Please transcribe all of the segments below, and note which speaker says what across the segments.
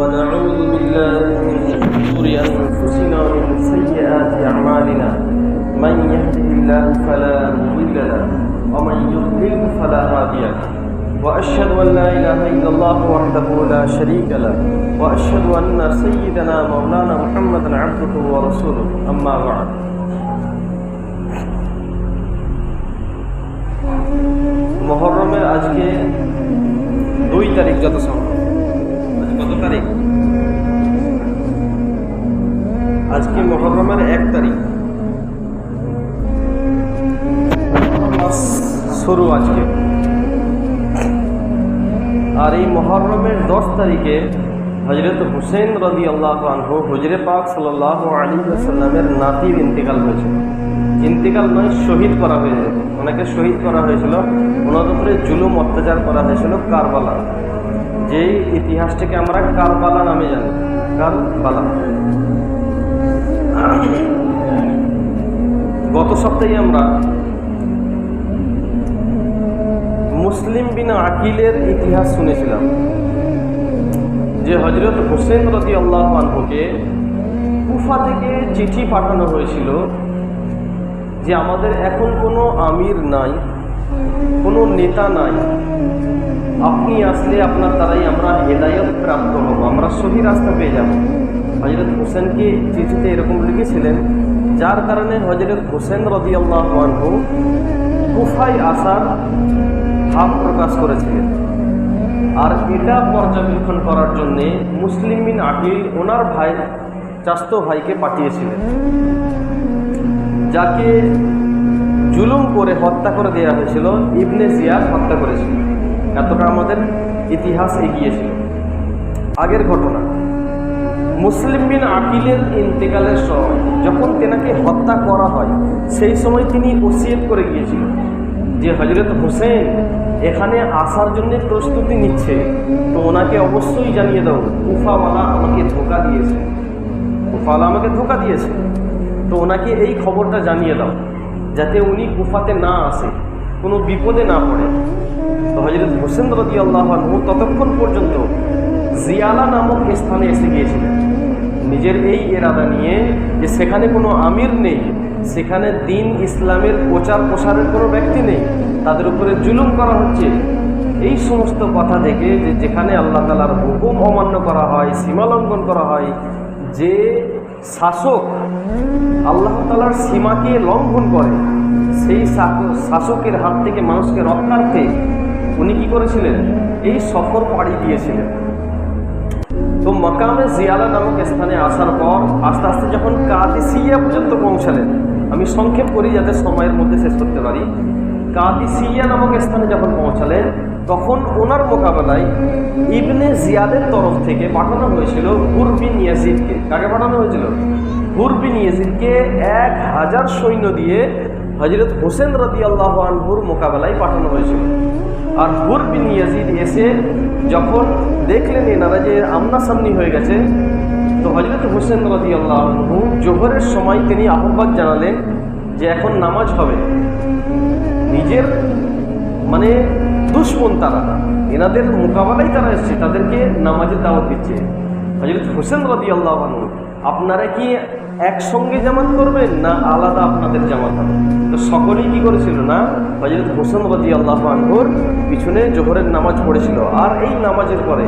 Speaker 1: ونعوذ بالله من شرور أنفسنا ومن سيئات أعمالنا. من يهده الله فلا مضل له ومن يضلل فلا هادي له. وأشهد أن لا إله إلا الله وحده لا شريك له وأشهد أن سيدنا مولانا محمدا عبده ورسوله. أما بعد. মহরমের আজকে দুই তারিখ যত সম্ভব তারিখ? আজকে মহরমের এক তারিখ। শুরু আজকে। আর এই মহরমের দশ তারিখে হজরত হুসেন রদি আল্লাহ আনহু হুজরে পাক সাল্লাহ আলী নাতির ইন্তেকাল হয়েছে। ইন্তেকাল নয় শহীদ করা হয়েছে। ওনাকে শহীদ করা হয়েছিল। ওনার উপরে জুলুম, অত্যাচার করা হয়েছিল কারবালা যেই ইতিহাসটাকে আমরা কারবালা নামে জানি। কারবালা। গত সপ্তাহে আমরা মুসলিম বিন আকিলের ইতিহাস শুনেছিলাম, যে হজরত হোসেন রদি আল্লাহ আনহুকে কুফা থেকে চিঠি পাঠানো হয়েছিল যে আমাদের এখন কোনো আমির নাই, কোনো নেতা নাই আপনি আসলে আপনার দ্বারাই আমরা হেদায়ত প্রাপ্ত হব। আমরা সহি রাস্তা পেয়ে যাব। হজরত হোসেনকে চিঠিতে এরকম লিখেছিলেন, যার কারণে হজরত হোসেন রদি আল্লাহ কুফায় আসার ভাব প্রকাশ করেছিলেন। আর এটা পর্যবেক্ষণ করার জন্যে মুসলিম বিন আকিল ওনার ভাই চাস্ত ভাইকে পাঠিয়েছিলেন। যাকে জুলুম করে হত্যা করে দেওয়া হয়েছিল, ইবনে জিয়াদ হত্যা করেছিল। এতটা আমাদের ইতিহাস এগিয়েছিল আগের ঘটনা, মুসলিম বিন আকিলের ইন্তেকালের সময় যখন তেনাকে হত্যা করা হয়, সেই সময় তিনি ওসিয়ত করে গিয়েছিলেন যে হজরত হোসেন এখানে আসার জন্য প্রস্তুতি নিচ্ছে। তো ওনাকে অবশ্যই জানিয়ে দাও, উফাওয়ালা আমাকে ধোকা দিয়েছে। উফাওয়ালা আমাকে ধোকা দিয়েছে। তো ওনাকে এই খবরটা জানিয়ে দাও, যাতে উনি কুফাতে না আসে, কোনো বিপদে না পড়ে। হজরত হোসেন রদি আল্লাহ ততক্ষণ পর্যন্ত জিয়ালা নামক স্থানে এসে গিয়েছিলেন। নিজের এই এরাদা নিয়ে যে সেখানে কোনো আমির নেই, সেখানে দিন ইসলামের প্রচার প্রসারের কোনো ব্যক্তি নেই, তাদের উপরে জুলুম করা হচ্ছে। এই সমস্ত কথা থেকে যে যেখানে আল্লাহ তালার হুকুম অমান্য করা হয়, সীমা লঙ্ঘন করা হয়, যে শাসক আল্লাহ তালার সীমাকে লঙ্ঘন করে, সেই শাসকের হাত থেকে মানুষকে রক্ষার্থে উনি কি করেছিলেন? এই সফর পাড়ি দিয়েছিলেন। তো মকামে জিয়ালা নামক স্থানে আসার পর আস্তে আস্তে যখন কাদিসিয়া পর্যন্ত পৌঁছালেন, আমি সংক্ষেপ করি যাতে সময়ের মধ্যে শেষ করতে পারি। কাদিসিয়া নামক স্থানে যখন পৌঁছালেন, তখন ওনার মোকাবেলায় ইবনে জিয়াদের তরফ থেকে পাঠানো হয়েছিল হুরবিন ইয়াজিদকে কাকে পাঠানো হয়েছিল? হুরবিন ইয়াজিদকে এক হাজার সৈন্য দিয়ে হজরত হোসেন রদি আল্লাহ আনহুর মোকাবেলায় পাঠানো হয়েছিল। আর হুরবিন ইয়াজিদ এসে যখন দেখলেন এনারা যে আমনাসামনি হয়ে গেছে, তো হজরত হোসেন রদি আল্লাহ জোহরের সময় তিনি আহ্বান জানালেন যে এখন নামাজ হবে। নিজের মানে দুশ্মন তারা, এনাদের মোকাবেলায় তারা এসছে, তাদেরকে নামাজের দাওয়াত দিচ্ছে। হজরত হোসেন রদি আল্লাহ আপনারা কি একসঙ্গে জামাত করবেন না আলাদা আপনাদের জামাত হবে? তো সকলেই কি করেছিল না? হজরত হোসেন রদি আল্লাহ আনহুর পিছনে জোহরের নামাজ পড়েছিল। আর এই নামাজের পরে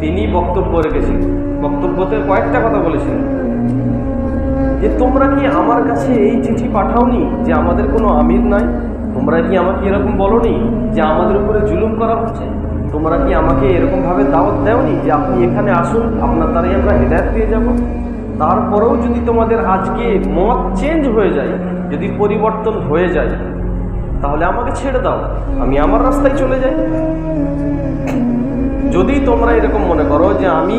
Speaker 1: তিনি বক্তব্য রেখেছিলেন বক্তব্যতে কয়েকটা কথা বলেছিলেন যে তোমরা কি আমার কাছে এই চিঠি পাঠাওনি যে আমাদের কোনো আমির নাই? তোমরা কি আমাকে এরকম বলনি যে আমাদের উপরে জুলুম করা হচ্ছে? তোমরা কি আমাকে এরকমভাবে দাওয়াত দেওনি যে আপনি এখানে আসুন, আপনার দ্বারাই আমরা হেদায়ত পেয়ে যাব? তারপরেও যদি তোমাদের আজকে মত চেঞ্জ হয়ে যায়, যদি পরিবর্তন হয়ে যায়, তাহলে আমাকে ছেড়ে দাও। আমি আমার রাস্তায় চলে যাই। যদি তোমরা এরকম মনে করো যে আমি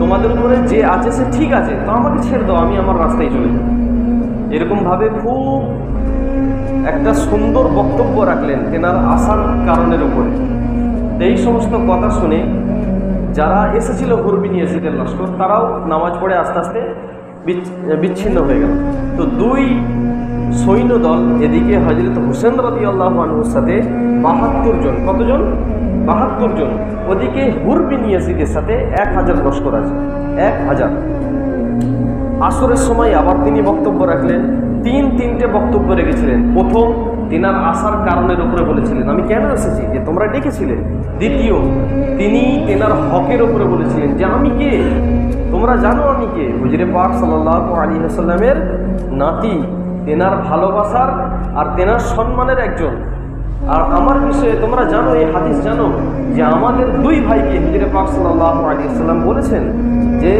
Speaker 1: তোমাদের উপরে যে আছে সে ঠিক আছে, তো আমাকে ছেড়ে দাও, আমি আমার রাস্তায় চলে যাই। এরকমভাবে খুব একটা সুন্দর বক্তব্য রাখলেন তেনার আসার কারণের উপরে। এই সমস্ত কথা শুনে যারা এসেছিল হুরবিন ইয়াজিদের লস্কর তারাও নামাজ পড়ে আস্তে আস্তে বিচ্ছিন্ন হয়ে গেল। তো দুই সৈন্যদল এদিকে হজরত হোসেন রদি আল্লাহ আনহুর সাথে বাহাত্তর জন, কতজন? বাহাত্তর জন। ওদিকে হুরবিন ইয়াজিদের সাথে এক হাজার লস্কর আছে, এক হাজার। আসরের সময় আবার তিনি বক্তব্য রাখলেন, তিন তিনটে বক্তব্য রেখেছিলেন। প্রথম তিনার আসার কারণের উপরে বলেছিলেন। আমি কেন এসেছি? যে তোমরা ডেকেছিলে। দ্বিতীয়, তিনি তেনার হকের উপরে বলেছিলেন যে, আমি কে? তোমরা জানো আমি কে? হুজরে পাক সাল্লাহ আলী হাসাল্লামের নাতি, তেনার ভালোবাসার আর তেনার সম্মানের একজন। আর আমার বিষয়ে তোমরা জানো, এই হাদিস জানো, যে আমাদের দুই ভাইকে হুজরে পাক সাল্লাহ আলী সাল্লাম বলেছেন যে,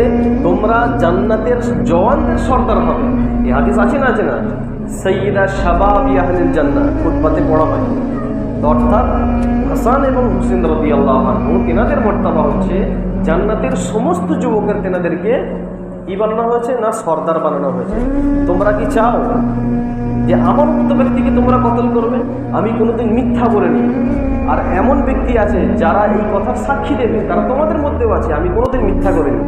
Speaker 1: তোমরা জান্নাতের জওয়ানদের সর্দার হবে। এই হাদিস আছে না আছে না? সৈয়দা শাবাব ইয়াহলিল জান্নাহ ফুটপাতে পড়া হয়। অর্থাৎ হাসান এবং হুসেন রবি আল্লাহ তেনাদের মর্তাবা হচ্ছে, জান্নাতের সমস্ত যুবকের তেনাদেরকে কি বানানো হয়েছে না সর্দার বানানো হয়েছে? তোমরা কি চাও যে আমার মতো ব্যক্তিকে তোমরা কতল করবে? আমি কোনোদিন মিথ্যা বলিনি। আর এমন ব্যক্তি আছে যারা এই কথার সাক্ষী দেবে, তারা তোমাদের মধ্যেও আছে, আমি কোনোদিন মিথ্যা করিনি।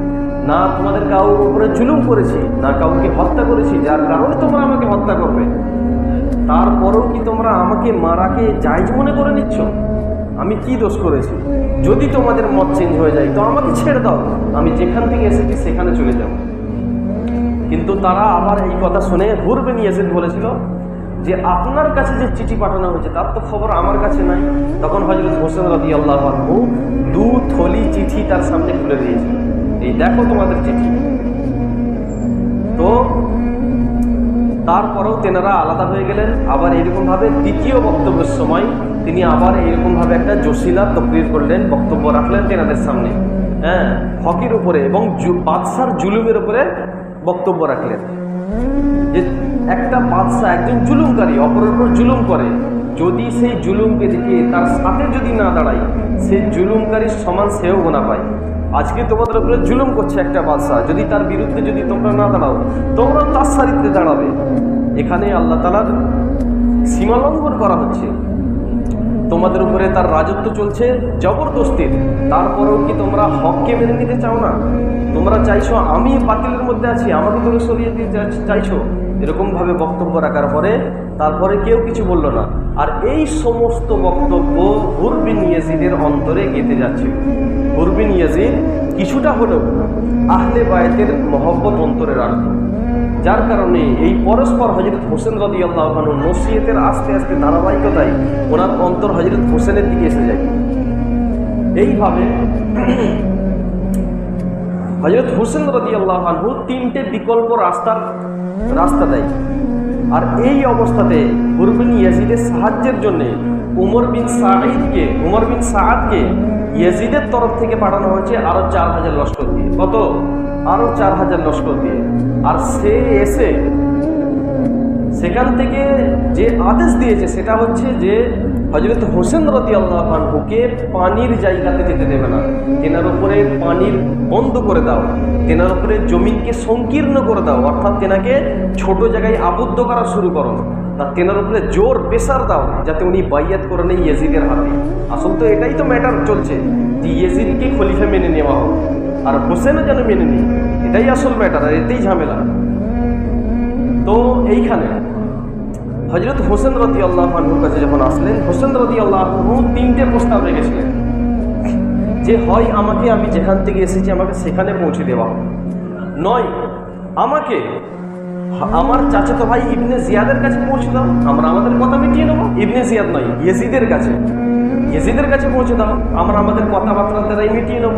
Speaker 1: না তোমাদের কাউর উপরে জুলুম করেছি, না কাউকে হত্যা করেছি, যার কারণে তোমরা আমাকে হত্যা করবে। তারপরেও কি তোমরা আমাকে মারাকে জায়জ মনে করে নিচ্ছ? আমি কি দোষ করেছি? যদি তোমাদের মত চেঞ্জ হয়ে যায়, তো আমাকে ছেড়ে দাও। আমি যেখান থেকে এসেছি, সেখানে চলে যাব। কিন্তু তারা আবার এই কথা শুনে হুরবে নিয়ে এসে বলেছিল যে, আপনার কাছে যে চিঠি পাঠানো হয়েছে, তার তো খবর আমার কাছে নাই। তখন হজরত হোসেন রদি আল্লাহ দু থলি চিঠি তার সামনে খুলে দিয়েছে। এই দেখো তোমাদের চিঠি। তো তারপরেও তেনারা আলাদা হয়ে গেলেন। আবার এরকমভাবে দ্বিতীয় বক্তব্যের সময় তিনি আবার এরকমভাবে একটা জসিলা তকরির করলেন, বক্তব্য রাখলেন তেনাদের সামনে। হ্যাঁ হকির উপরে এবং বাদশার জুলুমের উপরে বক্তব্য রাখলেন। যে একটা বাদশাহ একজন জুলুমকারী, অপরের উপর জুলুম করে। যদি সেই জুলুমকে দেখে তার সাথে যদি না দাঁড়ায় সেই জুলুমকারীর সমান সেও গোনা পায়। আজকে তোমাদের উপরে জুলুম করছে একটা বাদশাহ। যদি তার বিরুদ্ধে যদি তোমরা না দাঁড়াও, তোমরা তার সারিতে দাঁড়াবে। এখানে আল্লাহ তালার সীমালঙ্ঘন করা হচ্ছে। তোমাদের উপরে তার রাজত্ব চলছে জবরদস্তির। তারপরেও কি তোমরা হককে মেনে নিতে চাও না? তোমরা চাইছো, আমি বাতিলের মধ্যে আছি, আমাকে তুমি সরিয়ে দিতে চাইছো। এরকমভাবে বক্তব্য রাখার পরে তারপরে কেউ কিছু বলল না। আর এই সমস্ত বক্তব্য হুরবিন অন্তরে গেঁথে যাচ্ছে। হুরবিন ইয়াজিদ কিছুটা হলেও আহলে বায়তের মহব্বত অন্তরে রাখত যার কারণে এই পরস্পর হজরত হোসেন রদি আল্লাহ নসিহতের আস্তে আস্তে ধারাবাহিকতায় ওনার অন্তর হজরত হোসেনের দিকে এসে যায়। এইভাবে হজরত হোসেন রদি আল্লাহ তিনটে বিকল্প রাস্তার রাস্তা দেয়। আর এই অবস্থাতে হুরবিন ইয়াজিদের সাহায্যের জন্যে উমর বিন সাঈদকে, উমর বিন সাআদকে ইয়াজিদের তরফ থেকে পাঠানো হয়েছে আরও চার হাজার লস্কর দিয়ে। কত? আরও চার হাজার লস্কর দিয়ে। আর সে এসে সেখান থেকে যে আদেশ দিয়েছে, সেটা হচ্ছে যে হজরত হোসেন রতি আল্লাহ খানহুকে পানির জায়গাতে যেতে দেবে না। তেনার উপরে পানির বন্ধ করে দাও। তেনার উপরে জমিনকে সংকীর্ণ করে দাও। অর্থাৎ তেনাকে ছোট জায়গায় আবদ্ধ করা শুরু করো। তা তেনার উপরে জোর প্রেসার দাও, যাতে উনি বাইয়াত করে নেই ইয়েজিদের হাতে। আসল তো এটাই তো ম্যাটার চলছে, যে ইয়েজিদকে খলিফা মেনে নেওয়া হোক, আর হোসেনও যেন মেনে নিই, এটাই আসল ম্যাটার আর এতেই ঝামেলা। তো এইখানে হজরত হোসেন রদি আল্লাহ আনহুর কাছে যখন আসলেন, হোসেন রদি আল্লাহ তিনটে প্রস্তাব রেখেছিলেন। যে হয় আমাকে আমি যেখান থেকে এসেছি, আমাকে সেখানে পৌঁছে দেওয়া নয়, আমাকে আমার চাচাতো ভাই ইবনে জিয়াদের কাছে পৌঁছে দাও। আমরা আমাদের কথা মিটিয়ে নেব। ইবনে জিয়াদ নয়, ইয়েজিদের কাছে। ইয়েজিদের কাছে পৌঁছে দাও। আমরা আমাদের কথাবার্তার দ্বারাই মিটিয়ে নেব।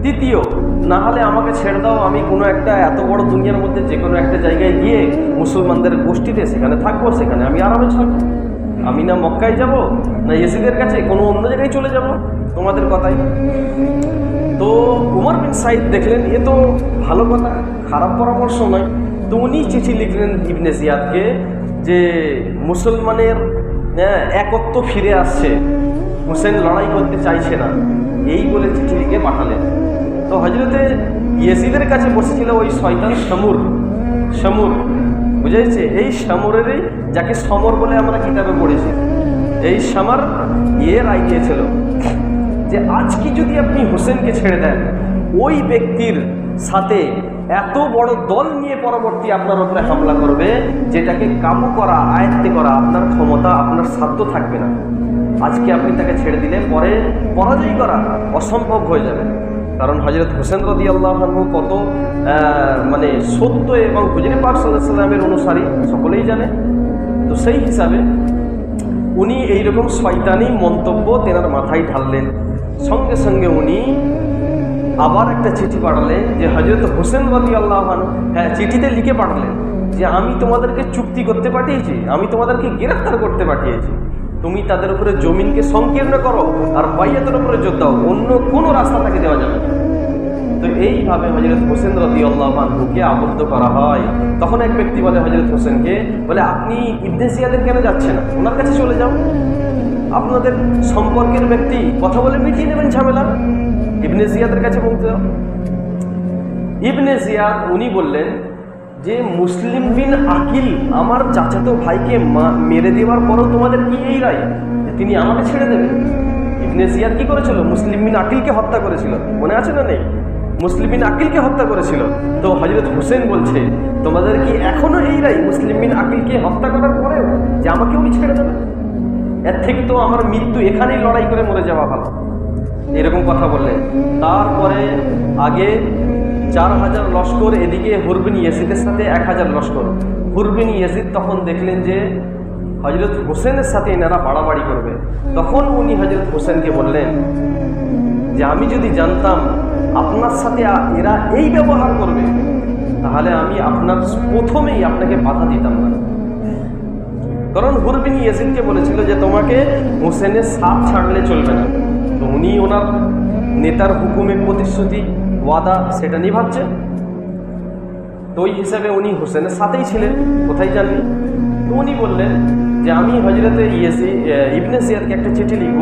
Speaker 1: দ্বিতীয় না হলে আমাকে ছেড়ে দাও। আমি কোনো একটা এত বড় দুনিয়ার মধ্যে যে কোনো একটা জায়গায় গিয়ে মুসলমানদের গোষ্ঠীতে সেখানে থাকব, সেখানে আমি আরামে থাকব। আমি না মক্কায় যাব, না এসিদের কাছে, কোনো অন্য জায়গায় চলে যাব। তোমাদের কথাই। তো উমর বিন সাইদ দেখলেন, এ তো ভালো কথা, খারাপ পরামর্শ নয়। তো উনি চিঠি লিখলেন ইবনে জিয়াদকে যে মুসলমানের হ্যাঁ, একত্ব ফিরে আসছে। হুসেন লড়াই করতে চাইছে না। এই বলে চিঠি লিখে পাঠালেন। তো হজরতে ইয়েসিদের কাছে বসেছিল ওই শয়তান সমুর সমুর বুঝেছে এই সমরেরই যাকে সমর বলে আমরা কিতাবে পড়েছি। এই সামার ইয়ে রায় দিয়েছিল যে আজকে যদি আপনি হোসেনকে ছেড়ে দেন ওই ব্যক্তির সাথে এত বড় দল নিয়ে পরবর্তী আপনার উপরে হামলা করবে, যেটাকে কাবু করা, আয়ত্তে করা আপনার ক্ষমতা, আপনার সাধ্য থাকবে না। আজকে আপনি তাকে ছেড়ে দিলে পরে পরাজয় করা অসম্ভব হয়ে যাবে। কারণ হজরত হোসেন রদি আল্লাহ কত মানে সত্য এবং হুজরে পাক সাল্লাহ সাল্লামের অনুসারী, সকলেই জানে। তো সেই হিসাবে উনি এইরকম শয়তানি মন্তব্য তেনার মাথায় ঢাললেন। সঙ্গে সঙ্গে উনি আবার একটা চিঠি পাঠালেন যে হজরত হোসেন রদি আল্লাহ হ্যাঁ চিঠিতে লিখে পাঠালেন যে, আমি তোমাদেরকে চুক্তি করতে পাঠিয়েছি, আমি তোমাদেরকে গ্রেফতার করতে পাঠিয়েছি। তুমি তাদের উপরে জমিনকে সংকীর্ণ করো আর বাইয়াতের উপরে জোর দাও, অন্য কোনো রাস্তা তাকে দেওয়া যাবে না। তো এইভাবে হজরত হোসেন রদি আল্লাহকে আবদ্ধ করা হয়। তখন এক ব্যক্তি বলে হজরত হোসেনকে, বলে, আপনি ইবনে জিয়াদের কেন যাচ্ছেন? ওনার কাছে চলে যাও। আপনাদের সম্পর্কের ব্যক্তি কথা বলে মিটিয়ে নেবেন ঝামেলা? ইবনে জিয়াদের কাছে বলতে যাও ইবনে জিয়াদ, উনি বললেন যে, মুসলিম বিন আকিল আমার চাচাতো ভাইকে মেরে দেওয়ার পরেও তোমাদের কি এই রায়? যে তিনি আমাকে ছেড়ে দেবেন। ইবনে জিয়াদ কি করেছিল? মুসলিম বিন আকিলকে হত্যা করেছিল। মনে আছে না নেই? মুসলিম বিন আকিলকে হত্যা করেছিল। তো হজরত হোসেন বলছে, তোমাদের কি এখনও এই রায় মুসলিম বিন আকিলকে হত্যা করার পরেও যে আমাকে উনি ছেড়ে দেবেন? এর থেকে তো আমার মৃত্যু এখানেই লড়াই করে মরে যাওয়া ভালো। এরকম কথা বললেন তারপরে আগে চার হাজার লস্কর, এদিকে হুরবিন ইয়াসিদের সাথে এক হাজার লস্কর। হুরবিন ইয়াসিদ তখন দেখলেন যে হজরত হোসেনের সাথে এনারা বাড়াবাড়ি করবে। তখন উনি হজরত হোসেনকে বললেন যে, আমি যদি জানতাম আপনার সাথে এরা এই ব্যবহার করবে, তাহলে আমি আপনার প্রথমেই আপনাকে বাধা দিতাম না। কারণ হুরবিন ইয়াসিদকে বলেছিল যে তোমাকে হোসেনের সাপ ছাড়লে চলবে না। তো উনি ওনার নেতার হুকুমে প্রতিশ্রুতি, ওয়াদা সেটা নিভাচ্ছেন তো ওই হিসাবে উনি হোসেনের সাথেই ছিলেন, কোথায় যাননি তো উনি বললেন যে আমি হজরতে ইয়েসি ইবনে সিয়াদকে একটা চিঠি লিখব,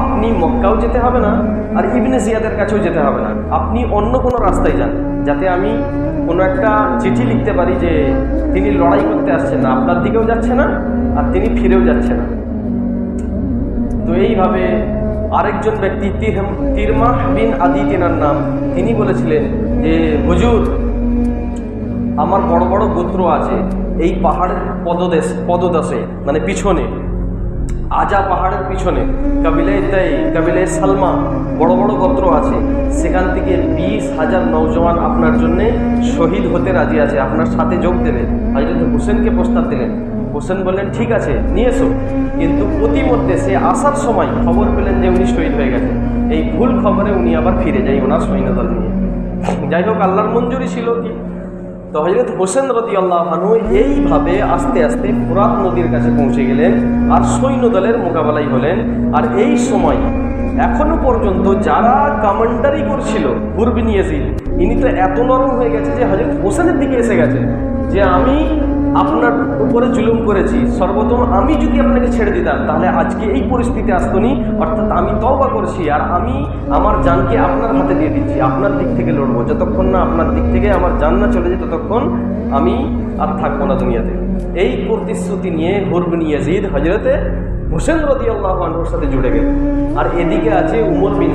Speaker 1: আপনি মক্কাও যেতে হবে না, আর ইবনে সিয়াদের কাছেও যেতে হবে না। আপনি অন্য কোনো রাস্তায় যান, যাতে আমি কোনো একটা চিঠি লিখতে পারি যে তিনি লড়াই করতে আসছেন না, আপনার দিকেও যাচ্ছে না তিনি ফিরেও যাচ্ছে না। তো এইভাবে আরেকজন ব্যক্তি তির- তিরমাহ বিন আদি তেনার নাম, তিনি বলেছিলেন যে, হুজুর, আমার বড় বড় গোত্র আছে, এই পাহাড়ের পদদেশ পদদশে মানে পিছনে, আজা পাহাড়ের পিছনে, কাবিলায় তাই, কাবিলায় সালমা, বড় বড় গোত্র আছে, সেখান থেকে বিশ হাজার নৌজওয়ান আপনার জন্যে শহীদ হতে রাজি আছে, আপনার সাথে যোগ দেবে হজরত হোসেনকে প্রস্তাব দিলেন। হোসেন বললেন, ঠিক আছে, নিয়ে এসো। কিন্তু প্রতিমধ্যে সে আসার সময় খবর পেলেন যে উনি শহীদ হয়ে গেছে এই ভুল খবরে উনি আবার ফিরে যায় ওনার সৈন্যদল নিয়ে। যাই হোক, আল্লাহর মঞ্জুরি ছিল কি তো হজরত হোসেন রদি আল্লাহানু এইভাবে আস্তে আস্তে ফুরাত নদীর কাছে পৌঁছে গেলেন আর সৈন্য দলের মোকাবেলাই হলেন। আর এই সময় এখনও পর্যন্ত যারা কমান্ডারি করছিল হুরবিন ইয়াজিদ ইনি তো এত নরম হয়ে গেছে যে হজরত হোসেনের দিকে এসে গেছে যে আমি আপনার উপরে জুলুম করেছি, সর্বপ্রথম আমি যদি আপনাকে ছেড়ে দিতাম, তাহলে আজকে এই পরিস্থিতি আসতো নি, অর্থাৎ আমি তওবা করছি আর আমি আমার জানকে আপনার হাতে দিয়ে দিচ্ছি, আপনার দিক থেকে লড়বো। যতক্ষণ না আপনার দিক থেকে আমার জান না চলে যায়, ততক্ষণ আমি আর থাকব না দুনিয়াতে। এই প্রতিশ্রুতি নিয়ে হুরবিন ইয়াজিদ হজরতে হোসেন রদি আল্লাহ আনহুর সাথে জুড়ে গেল। আর এদিকে আছে উমর বিন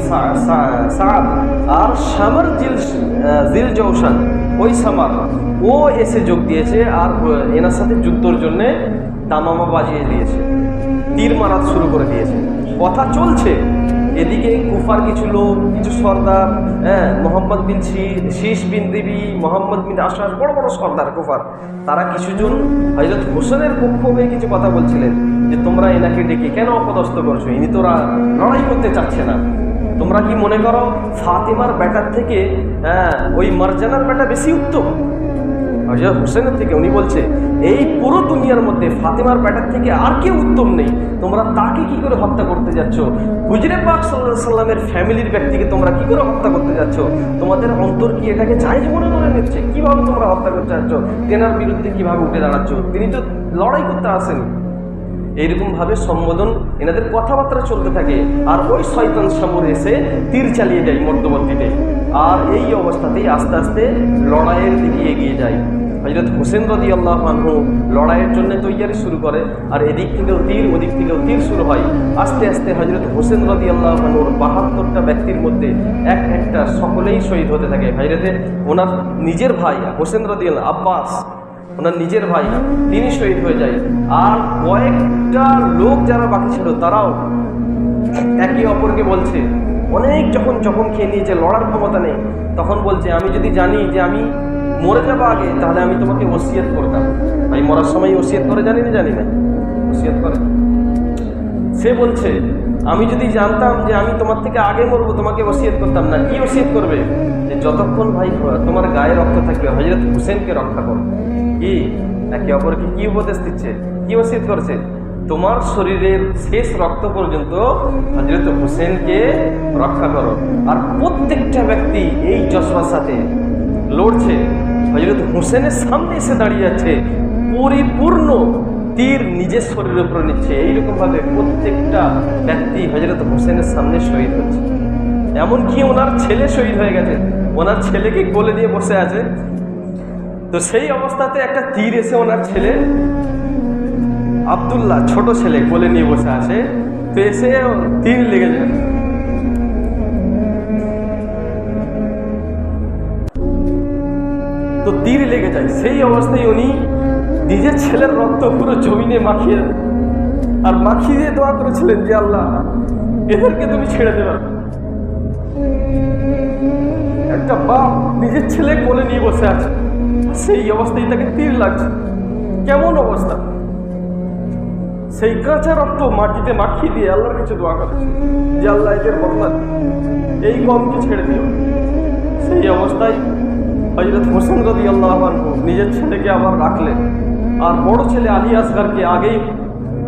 Speaker 1: সাদ আর সামর জিল জিল জৌসান ওই সামার, ও এসে যোগ দিয়েছে আর এনার সাথে যুদ্ধর জন্যে দামামা বাজিয়ে দিয়েছে। তীর মারা শুরু করে দিয়েছে। কথা চলছে। এদিকে কুফার কিছু লোক, কিছু সর্দার হ্যাঁ মোহাম্মদ বিন শীষ বিন দেবী মোহাম্মদ বিন আশাস বড় বড় সর্দার কুফার। তারা কিছুজন হজরত হোসেনের পক্ষ হয়ে কিছু কথা বলছিলেন যে, তোমরা এনাকে ডেকে কেন অপদস্থ করছ? ইনি তোরা লড়াই করতে চাচ্ছে না। তোমরা কি মনে করো ফাতিমার ব্যাটার থেকে হ্যাঁ ওই মারজানার ব্যাটা বেশি উত্তম? হজরত হোসেনের থেকে উনি বলছে, এই পুরো দুনিয়ার মধ্যে ফাতেমার ব্যাটার থেকে আর কেউ উত্তম নেই। তোমরা তাকে কি করে হত্যা করতে যাচ্ছ? হুজরে পাক সাল্লাহ সাল্লামের ফ্যামিলির ব্যক্তিকে তোমরা কি করে হত্যা করতে যাচ্ছ? তোমাদের অন্তর কি এটাকে জায়জ মনে করে নিচ্ছে? কীভাবে তোমরা হত্যা করতে যাচ্ছ? তেনার বিরুদ্ধে কীভাবে উঠে দাঁড়াচ্ছ? তিনি তো লড়াই করতে আসেনি। এইরকমভাবে সম্বোধন এনাদের কথাবার্তা চলতে থাকে। আর ওই শয়তান সামর এসে তীর চালিয়ে যায় মধ্যবর্তীতে। আর এই অবস্থাতেই আস্তে আস্তে লড়াইয়ের দিকে এগিয়ে যায়। হজরত হোসেন রদি আল্লাহ আনহু লড়াইয়ের জন্য তৈয়ারি শুরু করে আর এদিক থেকেও তীর, ওদিক থেকেও তীর শুরু হয়। আস্তে আস্তে হজরত হোসেন রদি আল্লাহ আনহুর বাহাত্তরটা ব্যক্তির মধ্যে এক একটা সকলেই শহীদ হতে থাকে। হজরতে ওনার নিজের ভাই হোসেন রদি আব্বাস ওনার নিজের ভাই তিনি শহীদ হয়ে যায়। আর কয়েকটা লোক যারা বাকি ছিল, তারাও একে অপরকে বলছে, অনেক যখন যখন খেয়ে নিয়েছে, লড়ার ক্ষমতা নেই, তখন বলছে, আমি যদি জানি যে আমি মরে যাব আগে, তাহলে আমি তোমাকে ওসিয়ত করতাম। ভাই, মরার সময় ওসিয়ত করে জানি না জানি না। ওসিয়ত করে। সে বলছে, আমি যদি জানতাম যে আমি তোমার থেকে আগে মরবো, তোমাকে ওসিয়ত করতাম না। কি ওসিয়ত করবে? যে যতক্ষণ ভাই, তোমার গায়ে রক্ত থাকবে হজরত হুসেনকে রক্ষা করো। কি? একে অপরকে কি উপদেশ দিচ্ছে? কি ওসিয়ত করছে? তোমার শরীরের শেষ রক্ত পর্যন্ত হজরত হুসেনকে রক্ষা করো। আর প্রত্যেকটা ব্যক্তি এই জশবার সাথে লড়ছে। হজরত হুসেনের সামনে এসে দাঁড়িয়ে যাচ্ছে পরিপূর্ণ তীর নিজের শরীরের উপরে নিচ্ছে। এইরকম ভাবে প্রত্যেকটা ব্যক্তি হজরত হোসেনের সামনে শহীদ হচ্ছে। এমনকি ওনার ছেলে শহীদ হয়ে গেছে। ওনার ছেলেকে কোলে দিয়ে বসে আছে। তো সেই অবস্থাতে একটা তীর এসে ওনার ছেলে, আবদুল্লাহ, ছোট ছেলে, কোলে নিয়ে বসে আছে। তো এসে তীর লেগে যায়। তো তীর লেগে যায়। সেই অবস্থায় উনি নিজের ছেলের রক্ত পুরো জমিনে মাখিয়ে। আর মাখিয়ে দিয়ে দোয়া করেছিলেন যে, আল্লাহ, এদেরকে তুমি ছেড়ে দেবে একটা বাপ নিজের ছেলে কোলে নিয়ে বসে আছে। সেই অবস্থায় তাকে তীর লাগছে। কেমন অবস্থা? সেই কাঁচা রক্ত মাটিতে মাখিয়ে দিয়ে আল্লাহর কাছে দোয়া করেছে যে আল্লাহ এদের বদলা এই গমকে ছেড়ে দিও সেই অবস্থায় হজরত হোসেন রদি আল্লাহ নিজের ছেলেকে আবার রাখলেন। আর বড় ছেলে আলী আসগারকে আগেই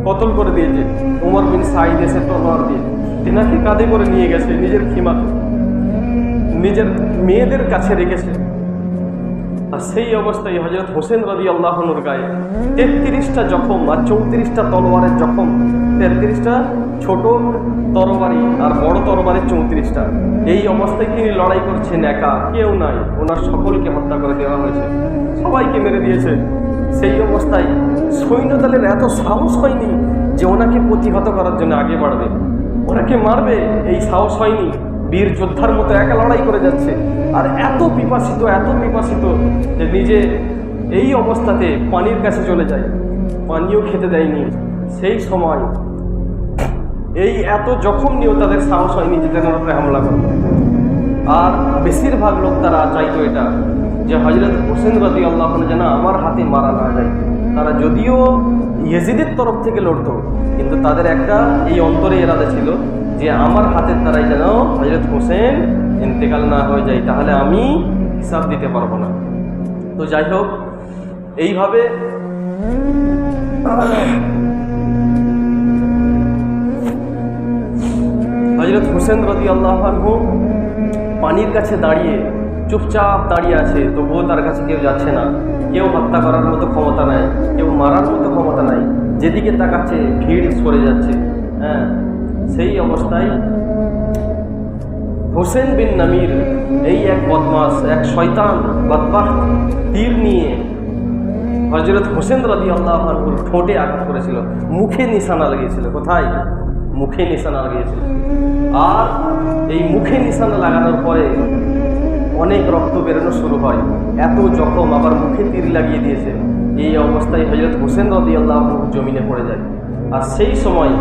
Speaker 1: কতল করে দিয়েছে। উমর বিন সাইদ এসে তলোয়ার দিয়ে। তেনাকে কাঁধে করে নিয়ে গেছে নিজের খিমাতে। নিজের মেয়েদের কাছে রেখেছে। আর সেই অবস্থায় হজরত হোসেন রদি আল্লাহনুর গায়ে তেত্রিশটা জখম আর চৌত্রিশটা তলোয়ারের জখম। তেত্রিশটা ছোট তরবারি আর বড় তরবারি চৌত্রিশটা। এই অবস্থায় তিনি লড়াই করছেন একা, কেউ নাই। ওনার সকলকে হত্যা করে দেওয়া হয়েছে। সবাইকে মেরে দিয়েছে। সেই অবস্থায় সৈন্যদলের এত সাহস হয়নি যে ওনাকে প্রতিহত করার জন্য আগে বাড়বে। ওনাকে মারবে, এই সাহস হয়নি। বীর যোদ্ধার মতো একা লড়াই করে যাচ্ছে। আর এত পিপাসিত এত পিপাসিত যে নিজে এই অবস্থাতে পানির কাছে চলে যায়। পানিও খেতে দেয়নি। সেই সময় এই এত জখম নিয়েও তাদের সাহস হয়নি যে তেনার উপরে হামলা করবে। আর বেশিরভাগ লোক তারা চাইতো এটা, যে হজরত হোসেন রদি আল্লাহ যেন আমার হাতে মারা না যায়। তারা যদিও ইয়েজিদের তরফ থেকে লড়তো, কিন্তু তাদের একটা এই অন্তরে এরাদা ছিল যে আমার হাতের দ্বারাই যেন হজরত হোসেন ইন্তেকাল না হয়ে যায়, তাহলে আমি হিসাব দিতে পারব না। তো যাই হোক, এইভাবে হজরত হোসেন রদি আল্লাহু পানির কাছে দাঁড়িয়ে চুপচাপ দাঁড়িয়ে আছে, তবুও তার কাছে কেউ যাচ্ছে না। কেউ হত্যা করার মতো ক্ষমতা নাই, কেউ মারার মতো ক্ষমতা নাই, যেদিকে তাকাচ্ছে ভিড় সরে যাচ্ছে হ্যাঁ। সেই অবস্থায় হোসেন বিন নামির, এই এক বদমাস, এক শয়তান বদবাহ তীর নিয়ে হজরত হোসেন রদি আল্লাহর ঠোঁটে আঘাত করেছিল। মুখে নিশানা লাগিয়েছিল। কোথায়? মুখে নিশানা লাগিয়েছিল। আর এই মুখে নিশানা লাগানোর পরে অনেক রক্ত বেরোনো শুরু হয়। এত জখম আবার মুখে তীর লাগিয়ে দিয়েছে। এই অবস্থায় হজরত হোসেন রদি আল্লাহ জমিনে পড়ে যায়। আর সেই সময়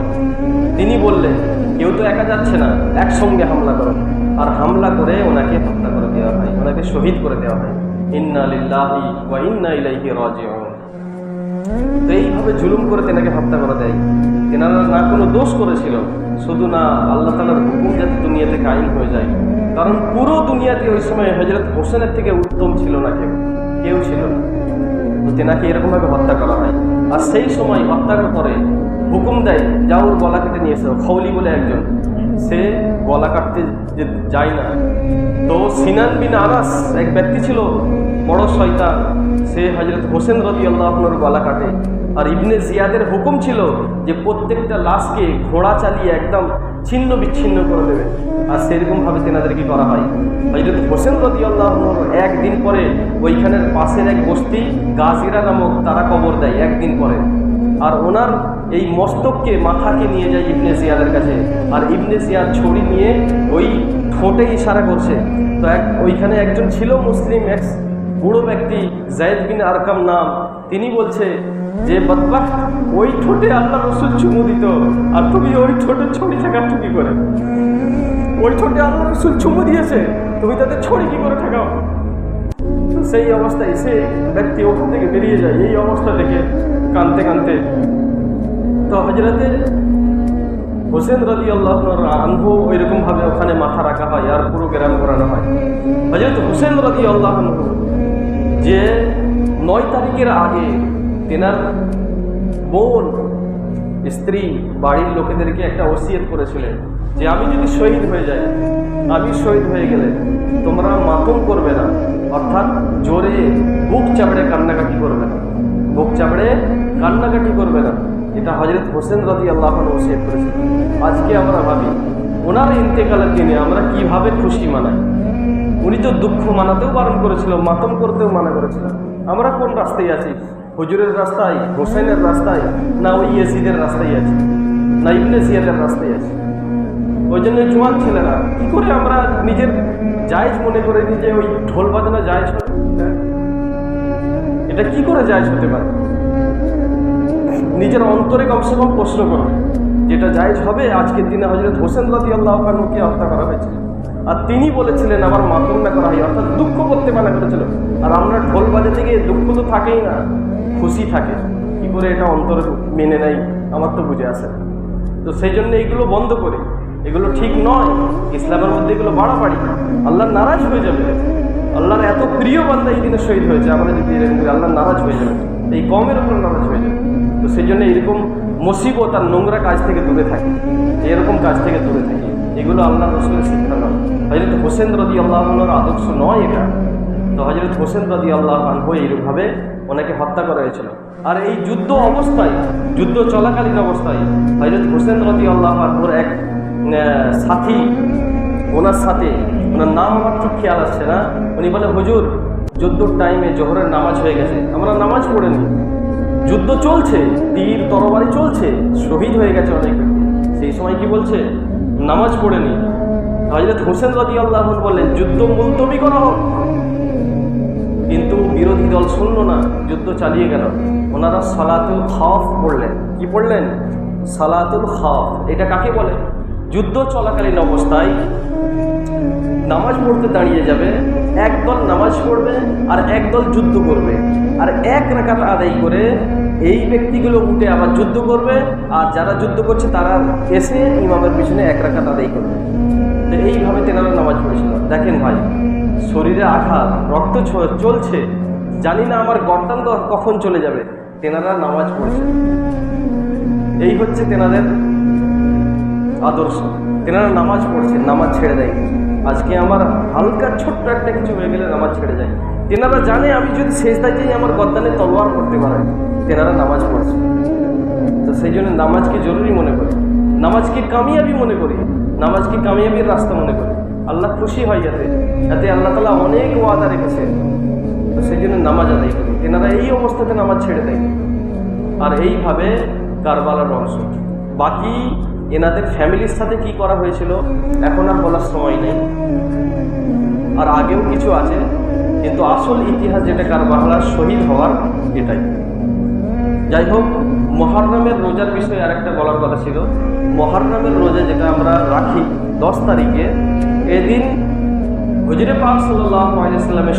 Speaker 1: তিনি বললেন, কেউ তো একা যাচ্ছে না, একসঙ্গে হামলা করো। আর হামলা করে ওনাকে হত্যা করে দেওয়া হয়, ওনাকে শহীদ করে দেওয়া হয়। ইন্না লিল্লাহি ওয়া ইন্না তো এইভাবে জুলুম করে তেনাকে হত্যা করে দেয়। তেনারা না কোনো দোষ করেছিল, শুধু না আল্লাহ তালার হুকুম যাতে দুনিয়াতে কায়েম হয়ে যায়। কারণ পুরো দুনিয়াতে ওই সময় হজরত হোসেনের থেকে উত্তম ছিল না কেউ কেউ ছিল না। তো তেনাকে এরকমভাবে হত্যা করা হয়। আর সেই সময় হত্যার পরে হুকুম দেয় যা ওর গলা কেটে নিয়ে এসো, খৌলি বলে একজন। সে গলা কাটতে যে যায় না। তো সিনান বিন আনাস, এক ব্যক্তি ছিল, বড় শয়তান, সে হজরত হোসেন রবি আল্লাহর গলা কাটে। আর ইবনে জিয়াদের হুকুম ছিল যে প্রত্যেকটা লাশকে ঘোড়া চালিয়ে একদম ছিন্ন বিচ্ছিন্ন করে দেবে। আর সেরকমভাবে তেনাদেরকে করা হয়? হজরত হোসেন রদি আল্লাহ একদিন পরে ওইখানের পাশের এক বস্তি গাজিরা নামক তারা কবর দেয়, একদিন পরে। আর ওনার এই মস্তককে মাথাকে নিয়ে যায় ইবনে জিয়াদের কাছে। আর ইবনে জিয়াদ ছড়ি নিয়ে ওই ঠোঁটে ইশারা করছে। তো এক, ওইখানে একজন ছিল মুসলিম, এক বুড়ো ব্যক্তি, জায়দ বিন আরকাম নাম। তিনি বলছে যে বদবাহ ওই ঠোঁটে আল্লাহ রসুল চুমু দিত, আর তুমি ওই ঠোঁটে ছড়ি থাকা কি করে? ওই ঠোঁটে আল্লাহ রসুল চুমু দিয়েছে, তুমি তাদের ছড়ি কি করে ঠেকাও? সেই অবস্থায় সে ব্যক্তি ওখান থেকে বেরিয়ে যায়। এই অবস্থা থেকে কানতে কানতে। তো হজরতে হোসেন রাজি আল্লাহ আনহু ওইরকমভাবে ওখানে মাথা রাখা হয় আর পুরো গ্রাম করানো হয়। হজরত হোসেন রাজি আল্লাহ যে নয় তারিখের আগে তেনার বোন, স্ত্রী, বাড়ির লোকেদেরকে একটা ওসিয়ত করেছিলেন যে আমি যদি শহীদ হয়ে যাই, আমি শহীদ হয়ে গেলে তোমরা মাতম করবে না, অর্থাৎ জোরে বুক চাপড়ে কান্নাকাটি করবে না। বুক চাপড়ে কান্নাকাটি করবে না। এটা হজরত হোসেন রাজি আল্লাহ ওসিয়ত করেছিলেন আজকে আমরা ভাবি, ওনার ইন্তেকালের দিনে আমরা কীভাবে খুশি মানাই? উনি তো দুঃখ মানাতেও বারণ করেছিল, মাতম করতেও মানা করেছিল। আমরা কোন রাস্তায় আছি? হুজুরের রাস্তায়, হোসেনের রাস্তায়, না ওই ইয়াসিদের রাস্তায় আছি? না ইবনে সিয়াদের রাস্তায় আছি? ওই জন্য জোয়ান ছেলেরা, কি করে আমরা নিজের জায়জ মনে করে যে ওই ঢোল বাজনা জায়জ? এটা কি করে জায়জ হতে পারে? নিজের অন্তরে কমসে কম প্রশ্ন করো। যেটা জায়জ হবে, আজকের দিনে হজরত হোসেন রাজি আল্লাহ খানুকে হত্যা করা হয়েছিল আর তিনি বলেছিলেন, আমার মাতম না করা হয়, অর্থাৎ দুঃখ করতে মানা করেছিল। আর আমরা ঢোল বাজাতে গিয়ে দুঃখ তো থাকেই না, খুশি থাকে। কি করে এটা অন্তরে মেনে নেয় আমার তো বুঝে আসে তো সেই জন্য এগুলো বন্ধ করে। এগুলো ঠিক নয়, ইসলামের মধ্যে এগুলো বাড়াবাড়ি। আল্লাহ নারাজ হয়ে যাবে। আল্লাহর এত প্রিয় বান্দা এই দিনে শহীদ হয়েছে আমরা যদি এরকম করি, আল্লাহ নারাজ হয়ে যাবে এই কমের উপর নারাজ হয়ে যাবে। তো সেই জন্য এরকম মুসিবত আর নোংরা কাজ থেকে দূরে থাকি এরকম কাজ থেকে দূরে থাকি এগুলো আল্লাহ রসুলের শিক্ষা নয়। হজরত হোসেন রদি আল্লাহর আদর্শ নয় এটা। তো হজরত হোসেন রদি আল্লাহ আনহু এইরকমভাবে ওনাকে হত্যা করা হয়েছিল। আর এই যুদ্ধ অবস্থায় যুদ্ধ চলাকালীন অবস্থায় হজরত হোসেন রদি আল্লাহ আনহুর এক সাথী ওনার সাথে ওনার নাম আমার ঠিক খেয়াল আসছে না উনি বলে হুজুর, যুদ্ধর টাইমে জোহরের নামাজ হয়ে গেছে, আমরা নামাজ পড়েনি যুদ্ধ চলছে তীর তরবারি চলছে, শহীদ হয়ে গেছে অনেক। সেই সময় কি বলছে? নামাজ পড়েনি হজরত হোসেন রদি আল্লাহ বললেন, যুদ্ধ মুলতবি করা হোক। কিন্তু বিরোধী দল শুনল না, যুদ্ধ চালিয়ে গেল। ওনারা সালাতুল খাফ পড়লেন। কি পড়লেন? সালাতুল খাফ এটা কাকে বলে? যুদ্ধ চলাকালীন অবস্থায় নামাজ পড়তে দাঁড়িয়ে যাবে একদল নামাজ পড়বে আর একদল যুদ্ধ করবে। আর এক রাকাত আদায় করে এই ব্যক্তিগুলো উঠে আবার যুদ্ধ করবে, আর যারা যুদ্ধ করছে তারা এসে ইমামের পিছনে এক রাকাত আদায় করবে। তো এইভাবে তেনারা নামাজ পড়েছিল। দেখেন ভাই, শরীরে আঘাত, রক্ত চলছে, জানি না আমার গর্দান কখন চলে যাবে। তেনারা নামাজ পড়ছে। এই হচ্ছে তেনাদের আদর্শ। তেনারা নামাজ পড়ছে, নামাজ ছেড়ে দেয় আজকে আমার হালকা ছোট্ট একটা কিছু হয়ে গেলে নামাজ ছেড়ে যায়। তেনারা জানে আমি যদি শেষ যাই আমার গদ্দানে তলোয়ার করতে পারে তেনারা নামাজ পড়ছে। তো সেই জন্য নামাজকে জরুরি মনে করি? নামাজকে কামিয়াবি মনে করি? নামাজকে কামিয়াবির রাস্তা মনে করি? আল্লাহ খুশি হয় যাতে যাতে আল্লাহ তালা অনেক ওয়াদা রেখেছে। তো সেই জন্য নামাজ আদায় করি। তেনারা এই অবস্থাতে নামাজ ছেড়ে দেয়। আর এইভাবে কারবালার অংশ। বাকি এনাদের ফ্যামিলির সাথে কি করা হয়েছিল, এখন আর বলার সময় নেই। আর আগেও কিছু আছে, কিন্তু আসল ইতিহাস যেটা কার বাংলার শহীদ হওয়ার, এটাই। যাই হোক মহারনামের রোজার বিষয়ে আরেকটা বলার কথা ছিল। মহারনামের রোজা যেটা আমরা রাখি দশ তারিখে, এদিন হুজুরে পাক সাল্লাহ আলাইসাল্লামের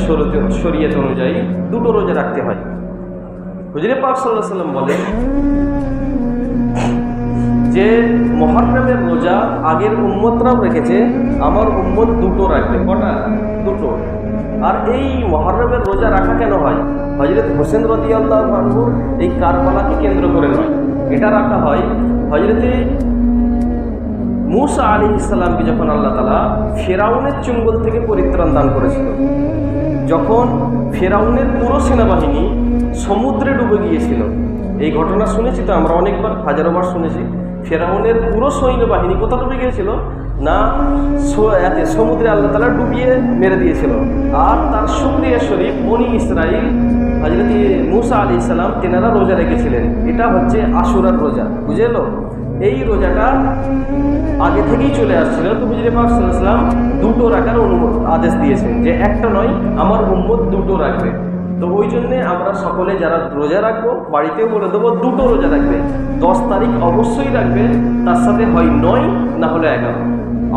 Speaker 1: শরীয়ত অনুযায়ী দুটো রোজা রাখতে হয়। হুজুরে পাক সাল্লাহ সাল্লাম বলেন যে মহারমের রোজা আগের উম্মতরাও রেখেছে, আমার উম্মত দুটো রাখবে, কটা? দুটো। আর এই মহারমের রোজা রাখা কেন হয়? হজরত হোসেন রদি আল্লাহ মানহুর এই কারবালাকে কেন্দ্র করে নয়। এটা রাখা হয় হজরতে মুসা আলী ইসলামকে যখন আল্লাহ তালা ফেরাউনের চুঙ্গল থেকে পরিত্রাণ দান করেছিল। যখন ফেরাউনের পুরো সেনাবাহিনী সমুদ্রে ডুবে গিয়েছিল। এই ঘটনা শুনেছি তো, আমরা অনেকবার হাজারোবার শুনেছি। ফেরাউনের পুরো সৈন্যবাহিনী কোথা ডুবে গিয়েছিল? না সমুদ্রে আল্লাহ তালা ডুবিয়ে মেরে দিয়েছিল। আর তার সুক্রিয়া শরীফ বনি ইসরাইল হজরত মুসা আলী ইসলাম তেনারা রোজা রেখেছিলেন। এটা হচ্ছে আশুরার রোজা বুঝে এলো এই রোজাটা আগে থেকেই চলে আসছিল। তো হুজুরে পাক সাল্লাম দুটো রাখার অনুমোদন আদেশ দিয়েছেন যে একটা নয়, আমার উম্মত দুটো রাখবে। তো ওই জন্যে আমরা সকলে যারা রোজা রাখব, বাড়িতেও বলে দেবো, দুটো রোজা রাখবে। দশ তারিখ অবশ্যই রাখবে তার সাথে হয় নয়, না হলে এগারো।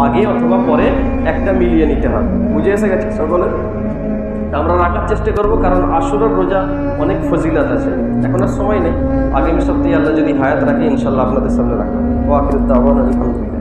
Speaker 1: আগে অথবা পরে একটা মিলিয়ে নিতে হবে। বুঝে এসে গেছে সকলে? আমরা রাখার চেষ্টা করব, কারণ আশুরার রোজা অনেক ফজিলাত আছে। এখন আর সময় নেই। আগামী সপ্তাহে আল্লাহ যদি হায়াত রাখে ইনশাল্লাহ আপনাদের সামনে রাখব। ও আখির দাওয়ান